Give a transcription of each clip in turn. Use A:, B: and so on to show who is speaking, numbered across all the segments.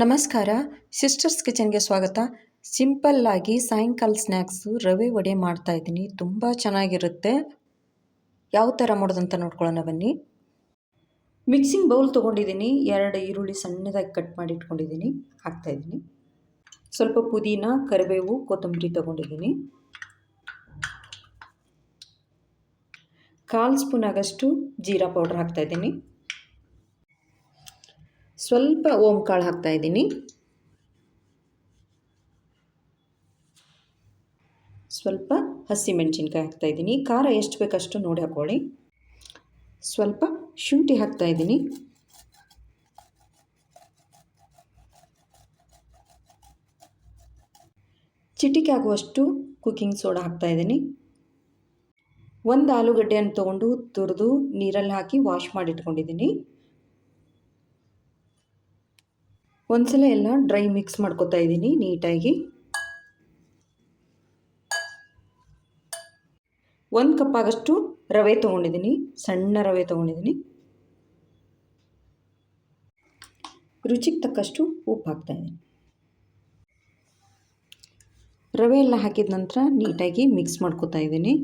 A: ನಮಸ್ಕಾರ ಸಿಸ್ಟರ್ಸ್ ಕಿಚನ್ಗೆ ಸ್ವಾಗತ. ಸಿಂಪಲ್ಲಾಗಿ ಸಾಯಂಕಾಲ ಸ್ನ್ಯಾಕ್ಸು ರವೆ ವಡೆ ಮಾಡ್ತಾ ಇದ್ದೀನಿ. ತುಂಬ ಚೆನ್ನಾಗಿರುತ್ತೆ. ಯಾವ ಥರ ಮಾಡೋದಂತ ನೋಡ್ಕೊಳ್ಳೋಣ ಬನ್ನಿ. ಮಿಕ್ಸಿಂಗ್ ಬೌಲ್ ತೊಗೊಂಡಿದ್ದೀನಿ. ಎರಡು ಈರುಳ್ಳಿ ಸಣ್ಣದಾಗಿ ಕಟ್ ಮಾಡಿ ಇಟ್ಕೊಂಡಿದ್ದೀನಿ. ಹಾಕ್ತಾಯಿದ್ದೀನಿ ಸ್ವಲ್ಪ ಪುದೀನ, ಕರಿಬೇವು, ಕೊತ್ತಂಬರಿ ತೊಗೊಂಡಿದ್ದೀನಿ. ಕಾಲು ಸ್ಪೂನ್ ಆಗಷ್ಟು ಜೀರಾ ಪೌಡ್ರ್ ಹಾಕ್ತಾಯಿದ್ದೀನಿ ಸ್ವಲ್ಪ ಓಂ ಕಾಳು ಹಾಕ್ತಾಯಿದ್ದೀನಿ ಸ್ವಲ್ಪ ಹಸಿಮೆಣಸಿನ್ಕಾಯಿ ಹಾಕ್ತಾಯಿದ್ದೀನಿ ಖಾರ ಎಷ್ಟು ಬೇಕಷ್ಟು ನೋಡಿ ಹಾಕ್ಕೊಳ್ಳಿ ಸ್ವಲ್ಪ ಶುಂಠಿ ಹಾಕ್ತಾಯಿದ್ದೀನಿ ಚಿಟಿಕೆ ಆಗುವಷ್ಟು ಕುಕ್ಕಿಂಗ್ ಸೋಡಾ ಹಾಕ್ತಾಯಿದ್ದೀನಿ ಒಂದು ಆಲೂಗಡ್ಡೆಯನ್ನು ತೊಗೊಂಡು ತುರಿದು ನೀರಲ್ಲಿ ಹಾಕಿ ವಾಶ್ ಮಾಡಿ ಇಟ್ಕೊಂಡಿದ್ದೀನಿ ಒಂದ್ಸಲ ಎಲ್ಲ ಡ್ರೈ ಮಿಕ್ಸ್ ಮಾಡ್ಕೊತಾ ಇದ್ದೀನಿ ನೀಟಾಗಿ. ಒಂದು ಕಪ್ ಆಗಷ್ಟು ರವೆ ತೊಗೊಂಡಿದ್ದೀನಿ, ಸಣ್ಣ ರವೆ ತೊಗೊಂಡಿದ್ದೀನಿ. ರುಚಿಗೆ ತಕ್ಕಷ್ಟು ಉಪ್ಪು ಹಾಕ್ತಾಯಿದ್ದೀನಿ ರವೆ ಎಲ್ಲ ಹಾಕಿದ ನಂತರ ನೀಟಾಗಿ ಮಿಕ್ಸ್ ಮಾಡ್ಕೊತಾ ಇದ್ದೀನಿ.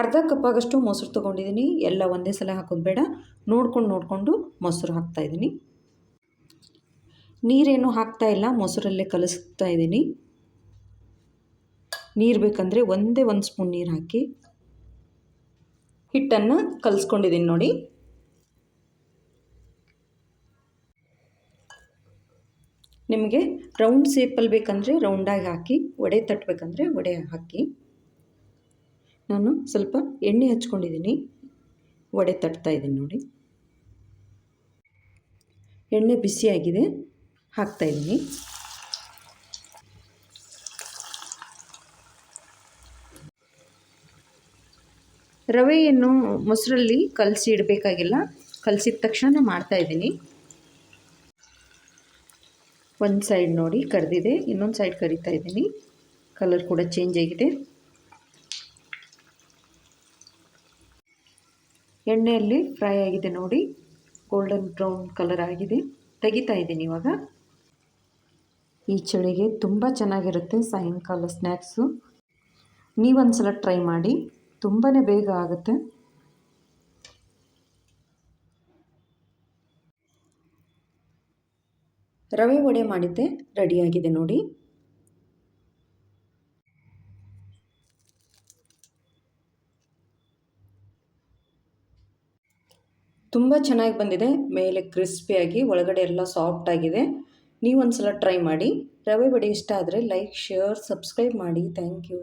A: ಅರ್ಧ ಕಪ್ಪಾಗಷ್ಟು ಮೊಸರು ತೊಗೊಂಡಿದ್ದೀನಿ. ಎಲ್ಲ ಒಂದೇ ಸಲ ಹಾಕೋದು ಬೇಡ. ನೋಡ್ಕೊಂಡು ನೋಡಿಕೊಂಡು ಮೊಸರು ಹಾಕ್ತಾಯಿದ್ದೀನಿ ನೀರೇನು ಹಾಕ್ತಾ ಇಲ್ಲ. ಮೊಸರಲ್ಲೇ ಕಲಿಸ್ತಾ ಇದ್ದೀನಿ. ನೀರು ಬೇಕಂದರೆ ಒಂದೇ ಒಂದು ಸ್ಪೂನ್ ನೀರು ಹಾಕಿ ಹಿಟ್ಟನ್ನು ಕಲಿಸ್ಕೊಂಡಿದ್ದೀನಿ ನೋಡಿ. ನಿಮಗೆ ರೌಂಡ್ ಸೇಪಲ್ಲಿ ಬೇಕಂದರೆ ರೌಂಡಾಗಿ ಹಾಕಿ, ವಡೆ ತಟ್ಟಬೇಕಂದ್ರೆ ವಡೆ ಹಾಕಿ. ನಾನು ಸ್ವಲ್ಪ ಎಣ್ಣೆ ಹಚ್ಕೊಂಡಿದ್ದೀನಿ. ವಡೆ ತಟ್ತಾ ಇದ್ದೀನಿ ನೋಡಿ. ಎಣ್ಣೆ ಬಿಸಿಯಾಗಿದೆ. ಹಾಕ್ತಾಯಿದ್ದೀನಿ ರವೆಯನ್ನು ಮೊಸರಲ್ಲಿ ಕಲಸಿ ಇಡಬೇಕಾಗಿಲ್ಲ. ಕಲಸಿದ ತಕ್ಷಣ ಮಾಡ್ತಾಯಿದ್ದೀನಿ ಒಂದು ಸೈಡ್ ನೋಡಿ ಕರೆದಿದೆ. ಇನ್ನೊಂದು ಸೈಡ್ ಕರಿತಾ ಇದ್ದೀನಿ. ಕಲರ್ ಕೂಡ ಚೇಂಜ್ ಆಗಿದೆ. ಎಣ್ಣೆಯಲ್ಲಿ ಫ್ರೈ ಆಗಿದೆ ನೋಡಿ. ಗೋಲ್ಡನ್ ಬ್ರೌನ್ ಕಲರ್ ಆಗಿದೆ. ತೆಗಿತಾ ಇದ್ದೀನಿ ಇವಾಗ. ಈ ಚಳಿಗೆ ತುಂಬ ಚೆನ್ನಾಗಿರುತ್ತೆ ಸಾಯಂಕಾಲ ಸ್ನ್ಯಾಕ್ಸು ನೀವೊಂದು ಸಲ ಟ್ರೈ ಮಾಡಿ ತುಂಬಾ ಬೇಗ ಆಗುತ್ತೆ. ರವೆ ವಡೆ ಮಾಡಿದ್ದೆ ರೆಡಿಯಾಗಿದೆ ನೋಡಿ. ತುಂಬ ಚೆನ್ನಾಗಿ ಬಂದಿದೆ. ಮೇಲೆ ಕ್ರಿಸ್ಪಿಯಾಗಿ ಒಳಗಡೆ ಎಲ್ಲ ಸಾಫ್ಟ್ ಆಗಿದೆ. ನೀವು ಒಂದು ಸಲ ಟ್ರೈ ಮಾಡಿ. ರವೆ ಬಡಿ ಇಷ್ಟ ಆದರೆ ಲೈಕ್ ಶೇರ್ ಸಬ್ಸ್ಕ್ರೈಬ್ ಮಾಡಿ. Thank you